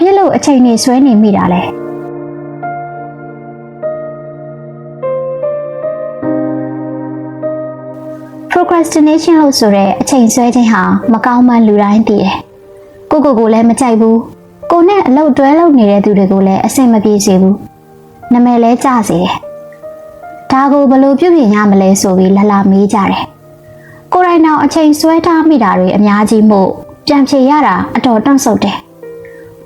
ဖြစ်လို့အချိန်နေဆွဲနေမိတာလဲ procrastination လို့ဆိုတဲ့အချိန်ဆွဲခြင်းဟာမကောင်းမှန်းလူတိုင်းသိတယ်။ကိုကိုကိုလည်းမကြိုက်ဘူး။ကိုနဲ့အလုပ်တွဲလုပ်နေတဲ့သူတွေကိုလည်းအဆင်မပြေစေဘူး။နာမည်လည်းကျစေတယ်။ဒါကိုဘယ်လိုပြုပြင်ရမလဲဆိုပြီးလလာမေးကြတယ်။ကိုယ်တိုင်တော့အချိန်ဆွဲထားမိတာတွေအများကြီးမို့ပြန်ဖြေရတာအတော်တွန့်ဆုတ်တယ်။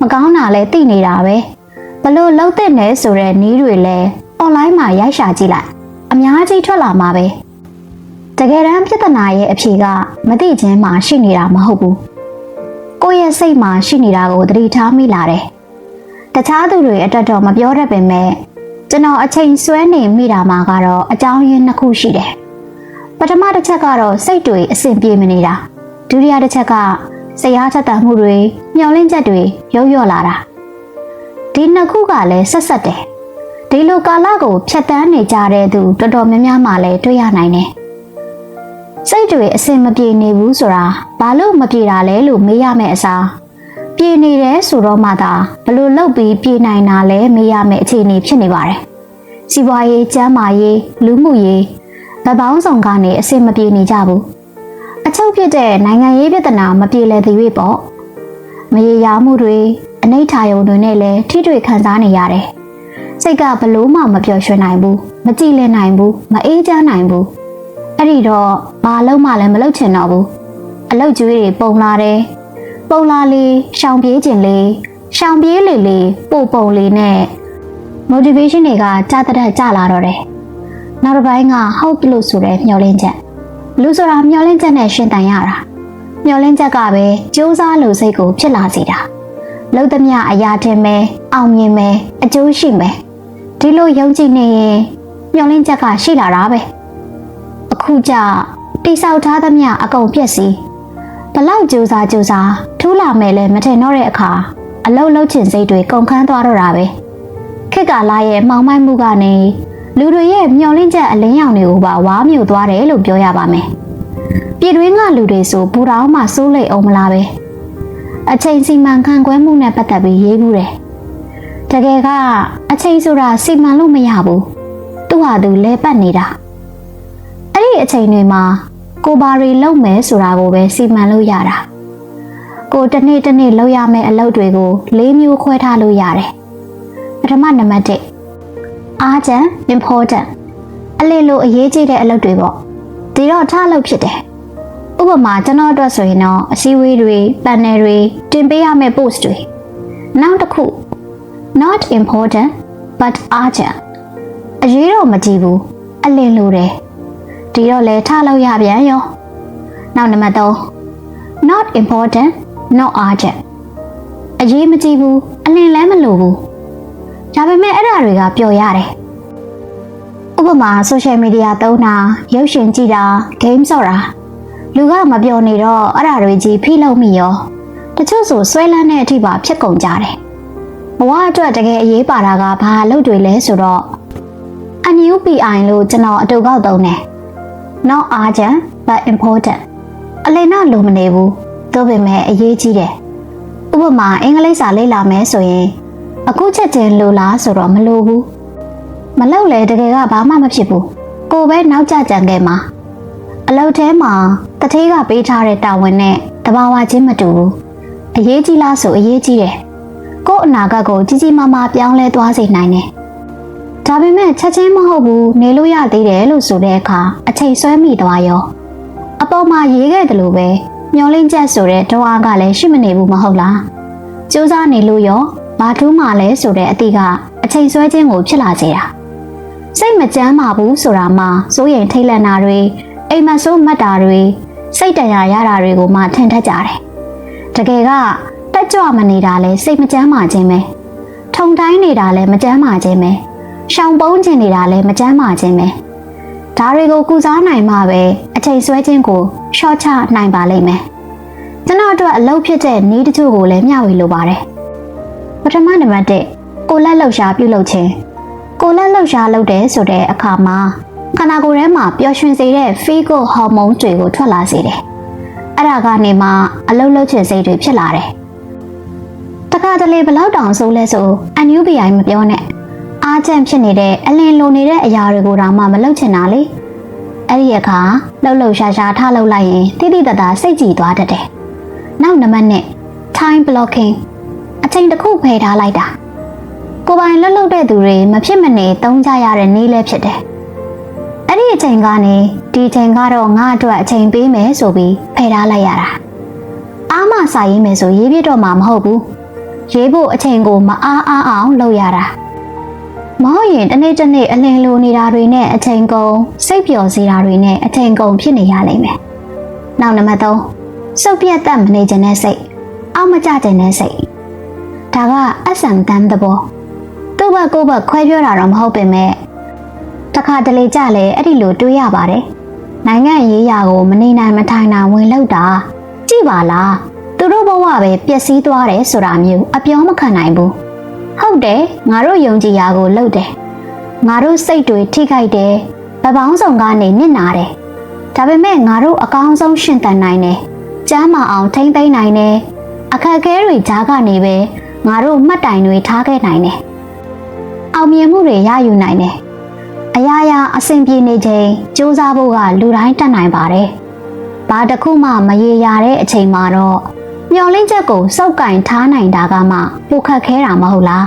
မကောင်းတာလည်းသိနေတာပဲ။ဘလို့လှုပ်တဲ့နယ်ဆိုတဲ့နီးတွေလည်း online မှာရိုက်ရှာကြည့်လိုက်။အများကြီးထွက်လာမှာပဲ။တကယ်တမ်းပြဿနာရဲ့အဖြေကမသိချင်းမှရှိနေတာမဟုတ်ဘူး။ကိုယ့်ရဲ့စိတ်မှာရှိနေတာကိုသတိထားမိလာတယ်။တခြားသူတွေအတွက်တော့မပြောတတ်ပေမဲ့ကျွန်တော်အချိန်ဆွဲနေမိတာမှာကတော့အကြောင်းရင်းနှစ်ခုရှိတယ်။ပထမတစ်ချက်ကတော့စိတ်တွေအဆင်ပြေမနေတာ။ဒုတိယတစ်ချက်က စိတ်အားချက်တမှုတွေမျောလင့်ချက်တွေရုပ်ရော့လာတာ။ဒီနှစ်ခုကလည်းဆက်ဆက်တယ်။ဒီလိုကာလကိုဖြတ်တန်းနေကြတဲ့သူတော်တော်များများမှလည်းတွေ့ရနိုင်တယ်။စိတ်တွေအစင်မပြေနေဘူးဆိုတာဘာလို့မပြေတာလဲလို့မေးရမယ့်အစားပြေနေတယ်ဆိုတော့မှသာဘလို့လောက်ပြီးပြေနိုင်တာလဲမေးရမယ့်အခြေအနေဖြစ်နေပါတယ်။စီးပွားရေး၊ကျန်းမာရေး၊လူမှုရေးဗပောင်းဆောင်ကနေအစင်မပြေနေကြဘူး။ အချုပ်ဖြစ်တဲ့နိုင်ငံရေးပြဿနာမပြေလည်သေး၍ပေါ့။မရေရာမှုတွေအနိဋ္ဌာယုံတွေနဲ့လည်းထိတွေ့ခံစားနေရတယ်။စိတ်ကဘလို့မှမပျော်ရွှင်နိုင်ဘူး။မကြည်လင်နိုင်ဘူး။မအေးချမ်းနိုင်ဘူး။အဲ့ဒီတော့ဘာလုံးမှလည်းမလုပ်ချင်တော့ဘူးအလုတ်ကျွေးတွေပုံလာတယ်ပုံလာလေးရှောင်ပြေးခြင်းလေးရှောင်ပြေးလေလေးပို့ပုံလေးနဲ့ motivation တွေကကြာတတက်ကြလာတော့တယ်နောက်တစ်ပိုင်းက hope လို့ဆိုတဲ့မျှော်လင့်ချက် လူဆိုတာမျှော်လင့်ချက်နဲ့ရှင်တန်ရတာမျှော်လင့်ချက်ကပဲစူးစမ်းလို့စိတ်ကိုဖြစ်လာစေတာလုံသမျှအရာတင်မယ်အောင်မြင်မယ်အကျိုးရှိမယ်ဒီလိုယုံကြည်နေရင်မျှော်လင့်ချက်ကရှိလာတာပဲအခုကြတိဆောက်ထားသမျှအကုန်ပြက်စီဘလောက်ကြိုးစားကြိုးစားထူးလာမယ်လဲမထင်တော့တဲ့အခါအလုတ်လုတ်ချင်စိတ်တွေကုန်ခန်းသွားတော့တာပဲခက်ကာလာရဲ့မှောင်မိုက်မှုကနေ လူတွေရဲ့မျောလင့်ချက်အလင်းရောင်တွေကိုပါဝါမြူသွားတယ်လို့ပြောရပါမယ်ပြည်တွင်းကလူတွေဆိုပူတောင်းမှစိုးလိမ်အောင်မလားပဲအချိန်စီမံခန့်ခွဲမှုနဲ့ပတ်သက်ပြီးရေးဘူးတယ်တကယ်ကအချိန်ဆိုတာစီမံလို့မရဘူးသူ့ဟာသူလဲပတ်နေတာအဲ့ဒီအချိန်တွေမှာကိုဘာတွေလုပ်မယ်ဆိုတာကိုပဲစီမံလို့ရတာကိုတစ်နေ့တစ်နေ့လုပ်ရမယ့်အလုပ်တွေကို၄မျိုးခွဲထားလို့ရတယ်ပထမနံပါတ်1 urgent important အလေးလိုအရေးကြီးတဲ့အလုပ်တွေပေါ့ဒီတော့ထားလုပ်ဖြစ်တယ်ဥပမာကျွန်တော်အတွက်ဆိုရင်တော့အစည်းအဝေးတွေ panel တွေတင်ပေးရမယ့် post တွေနောက်တစ်ခု not important but urgent အရေးတော့မကြည့်ဘူးအလင်းလိုတယ်ဒီတော့လဲထားလို့ရပြန်ရောနောက်နံပါတ်3 not important not urgent အရေးမကြီးဘူးအလင်းလည်းမလိုဘူး ဒါပေမဲ့အဲ့ဒါတွေကပျော်ရတယ်ဥပမာ social media သုံးတာရုပ်ရှင်ကြည့်တာ game ဆော့တာလူကမပျော်နေတော့အဲ့ဒါတွေကြီးဖိလို့မိရောတချို့ဆိုဆွဲလန်းတဲ့အထိပါဖြစ်ကုန်ကြတယ်ဘဝအတွက်တကယ်အရေးပါတာကဘာအလုပ်တွေလဲဆိုတော့ NUPI လို့ကျွန်တော်အတူကောက်သုံးတယ် not urgent but important အလင်းတော့လိုမနေဘူးသို့ပေမဲ့အရေးကြီးတယ်ဥပမာအင်္ဂလိပ်စာလေ့လာမယ်ဆိုရင် အခုချက်ချင်းလိုလားဆိုတော့မလိုဘူးမလောက်လေတကယ်ကဘာမှမဖြစ်ဘူးကိုပဲနောက်ကျကြံခဲ့မှာအလုပ်ထဲမှာတထေးကပေးထားတဲ့တာဝန်နဲ့တဘာဝချင်းမတူဘူးအရေးကြီးလားဆိုအရေးကြီးတယ်ကို့အနာဂတ်ကိုကြီးကြီးမားမားပြောင်းလဲသွားစေနိုင်တယ်ဒါပေမဲ့ချက်ချင်းမဟုတ်ဘူးနေလို့ရသေးတယ်လို့ဆိုတဲ့အခါအချိန်ဆွဲမိသွားရောအပေါ်မှာရေးခဲ့တယ်လို့ပဲမျောလင်းချက်ဆိုတဲ့ဒွါကလည်းရှိမနေဘူးမဟုတ်လားစူးစမ်းနေလို့ရော ဘာထူးမှလဲဆိုတဲ့အတိကအချိန်ဆွဲခြင်းကိုဖြစ်လာစေတာစိတ်မကြမ်းပါဘူးဆိုတာမှစိုးရင်ထိတ်လန့်တာတွေအိမ်မဆိုးမှတ်တာတွေစိတ်တရာရတာတွေကိုမှထင်ထက်ကြတယ်တကယ်ကတက်ကြွမနေတာလဲစိတ်မကြမ်းပါခြင်းပဲထုံတိုင်းနေတာလဲမကြမ်းပါခြင်းပဲရှောင်ပုံးကျင်နေတာလည်းမကြမ်းမာခြင်းပဲဒါတွေကိုကုစားနိုင်မှပဲအချိန်ဆွဲခြင်းကိုရှော့ချနိုင်ပါလိမ့်မယ်ကျွန်တော်အတွက်အလုပ်ဖြစ်တဲ့နည်းတချို့ကိုလည်းမျှဝေလိုပါတယ် ပထမနံပါတ်1ကိုလက်လှုပ်ရှားပြုလုပ်ခြင်းကိုလက်လှုပ်ရှားလုပ်တယ်ဆိုတဲ့အခါမှာခန္ဓာကိုယ်ထဲမှာပျော်ရွှင်စေတဲ့ feel ဟော်မုန်းတွေကိုထွက်လာစေတယ်အဲ့ဒါကနေမှအလုပ်လုပ်ချင်စိတ်တွေဖြစ်လာတယ်တခါခါတလေဘလောက်တောင်ဆိုးလဲဆို NUBI မပြောနဲ့အားချမ်းဖြစ်နေတဲ့အလင်းလိုနေတဲ့အရာတွေကိုတော့မှမလုပ်ချင်တာလေအဲ့ဒီအခါလှုပ်လှုပ်ရှားရှားထားလှုပ်လိုက်ရင်တိတိတတ်တာစိတ်ကြည်သွားတတ်တယ်နောက်နံပါတ်1 time blocking အချိန်တစ်ခုဖယ်ထားလိုက်တာကိုယ်ပိုင်လှုပ်လှုပ်တဲ့သူတွေမဖြစ်မနေတုံးကြရတဲ့နည်းလဲဖြစ်တယ်အဲ့ဒီအချိန်ကနေဒီအချိန်ကတော့ငါအတွက်အချိန်ပေးမယ်ဆိုပြီးဖယ်ထားလိုက်ရတာအားမစာရေးမယ်ဆိုရေးပြတော့မှာမဟုတ်ဘူးရေးဖို့အချိန်ကိုမအားအားအောင်လုပ်ရတာမဟုတ်ရင်တစ်နေ့တစ်နေ့အလင်းလိုနေတာတွေနဲ့အချိန်ကုန်စိတ်ပျော်စေတာတွေနဲ့အချိန်ကုန်ဖြစ်နေရလိမ့်မယ်။နောက်နံပါတ်3စုပ်ပြတ်တတ်မနေခြင်းနဲ့စိတ်အောက်မကျခြင်းနဲ့စိတ် ဒါကအဆန်တန်းသဘောသူ့ဘက်ကိုယ့်ဘက်ခွဲပြောတာတော့မဟုတ်ပင်မဲ့တခါတလေကြလဲအဲ့ဒီလိုတွေးရပါတယ်။နိုင်ငံရေးရာကိုမနေနိုင်မထိုင်နိုင်ဝင်လောက်တာကြည့်ပါလားသူတို့ဘဝပဲပျက်စီးသွားတယ်ဆိုတာမျိုးအပြောမခံနိုင်ဘူးဟုတ်တယ်ငါတို့ယုံကြည်ရာကိုလှုပ်တယ်ငါတို့စိတ်တွေထိခိုက်တယ်ဗပောင်းဆောင်ကနေနစ်နာတယ်ဒါပေမဲ့ငါတို့အကောင်းဆုံးရှင်သန်နိုင်တယ်ကျမ်းမာအောင်ထိမ့်သိမ့်နိုင်တယ်အခက်အခဲတွေကြားကနေပဲ ငါတို့မှတ်တိုင်တွေထားခဲ့နိုင်တယ်အောင်မြင်မှုတွေရယူနိုင်တယ်အရာရာအဆင်ပြေနေချိန်စူးစမ်းဖို့ကလူတိုင်းတတ်နိုင်ပါတယ်ဘာတစ်ခုမှမရေရာတဲ့အချိန်မှာတော့မျော်လင့်ချက်ကိုစောက်ကင်ထားနိုင်တာကမှပိုခက်ခဲတာမဟုတ်လား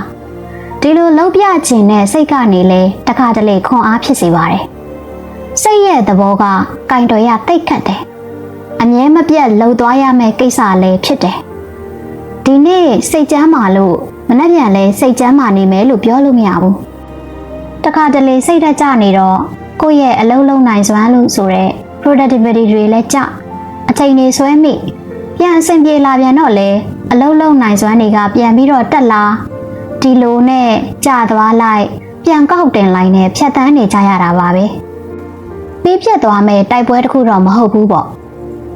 ဒီလိုလှုပ်ပြခြင်းနဲ့စိတ်ကနေလဲတခါတလေခွန်အားဖြစ်စေပါတယ်စိတ်ရဲ့သဘောကကင်တော်ရတိတ်ခတ်တယ်အမြဲမပြတ်လှုပ်သွားရမယ့်ကိစ္စလည်းဖြစ်တယ် ဒီနေ့စိတ်ကြမ်းမာလို့မနှက်ပြန်လဲစိတ်ကြမ်းမာနေမယ်လို့ပြောလို့မရဘူးတခါတလေစိတ်ဓာတ်ကျနေတော့ကိုယ့်ရဲ့အလုံးလုံးနိုင်စွမ်းလို့ဆိုတဲ့ productivity တွေလည်းကျအချိန်တွေဆွဲမိပြန်အဆင်ပြေလာပြန်တော့လေအလုံးလုံးနိုင်စွမ်းတွေကပြန်ပြီးတော့တက်လာဒီလိုနဲ့ကြာသွားလိုက်ပြန်ကောက်တင်လိုက်နဲ့ဖြတ်တန်းနေကြရတာပါပဲပြီးပြတ်သွားမဲ့တိုက်ပွဲတစ်ခုတော့မဟုတ်ဘူးပေါ့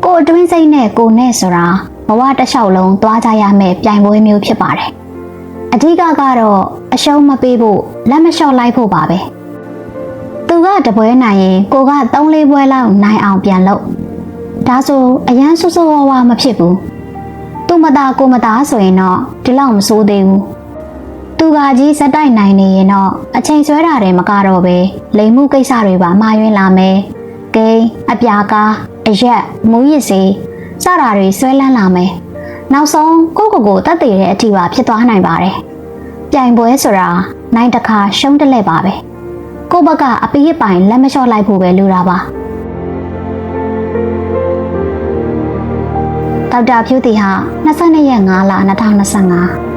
ကိုအတွင်းစိတ်နဲ့ကိုနဲ့ဆိုတာ ဘဝတစ်လျှောက်လုံးသွားကြရမယ့်ပြိုင်ပွဲမျိုးဖြစ်ပါတယ်အဓိကကတော့အရှုံးမပေးဖို့လက်မလျှော့လိုက်ဖို့ပါပဲသူကတပွဲနိုင်ရင်ကိုက3-4ပွဲလောက်နိုင်အောင်ပြန်လုပ်ဒါဆိုအရန်ဆူဆူဝါဝါမဖြစ်ဘူးသူမသားကိုမသားဆိုရင်တော့ဒီလောက်မဆိုးသေးဘူးသူကကြီးစက်တိုက်နိုင်နေရင်တော့အချိန်ဆွဲတာတွေမကတော့ပဲလိမ်မှုကိစ္စတွေပါမှားယွင်းလာမယ်ဂိမ်းအပြာကားအရက်မူးရစ်စေ စတာတွေဆွဲလန်းလာမယ်နောက်ဆုံးကိုကိုကိုတက်တည်တဲ့အထိပါဖြစ်သွားနိုင်ပါတယ်ပြိုင်ပွဲဆိုတာနိုင်တစ်ခါရှုံးတလဲပါပဲကိုဘက်ကအပီးပိုင်လက်မလျှော့လိုက်ဖို့ပဲလိုတာပါဒေါက်တာဖြူတီဟာ22ရက်5လ2025